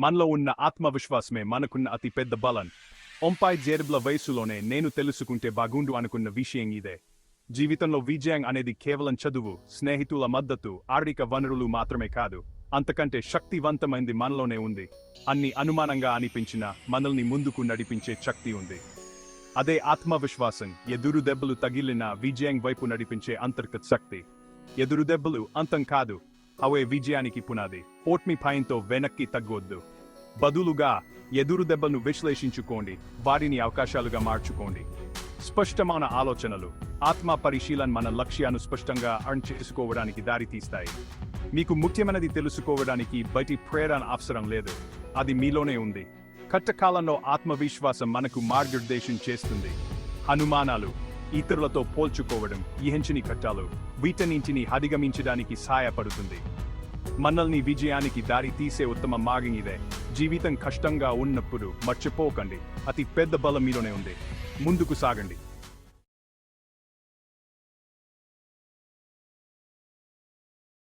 మనలో ఉన్న ఆత్మవిశ్వాసమే మనకున్న అతి పెద్ద బలం. ఒంపై జేరుబ్ల వయసులోనే నేను తెలుసుకుంటే బాగుండు అనుకున్న విషయం ఇదే. జీవితంలో విజయం అనేది కేవలం చదువు స్నేహితుల మద్దతు ఆర్థిక వనరులు మాత్రమే కాదు. అంతకంటే శక్తివంతమైంది మనలోనే ఉంది. అన్ని అనుమానంగా అనిపించిన మనల్ని ముందుకు నడిపించే శక్తి ఉంది. అదే ఆత్మవిశ్వాసం ఎదురు దెబ్బలు తగిలిన విజయం వైపు నడిపించే అంతర్గత శక్తి. ఎదురు దెబ్బలు అంతం కాదు అవే విజయానికి పునాది. ఓట్మి భయంతో వెనక్కి తగ్గొద్దు. బదులుగా ఎదురు దెబ్బను విశ్లేషించుకోండి. వారిని అవకాశాలుగా మార్చుకోండి. స్పష్టమైన ఆలోచనలు ఆత్మ పరిశీలన మన లక్ష్యాన్ని స్పష్టంగా అర్న్ చేసుకోవడానికి దారితీస్తాయి మీకు ముఖ్యమైనది తెలుసుకోవడానికి బయటి ప్రేరణ అవసరం లేదు. అది మీలోనే ఉంది. కట్టకాలంలో ఆత్మవిశ్వాసం మనకు మార్గనిర్దేశం చేస్తుంది. అనుమానాలు ఇతరులతో పోల్చుకోవడం ఇహంచిని కట్టాలు. వీటన్నింటిని అధిగమించడానికి సహాయపడుతుంది. మనల్ని విజయానికి దారి తీసే ఉత్తమ మార్గం ఇదే. జీవితం కష్టంగా ఉన్నప్పుడు మర్చిపోకండి. అతి పెద్ద బలం మీలోనే ఉంది. ముందుకు సాగండి.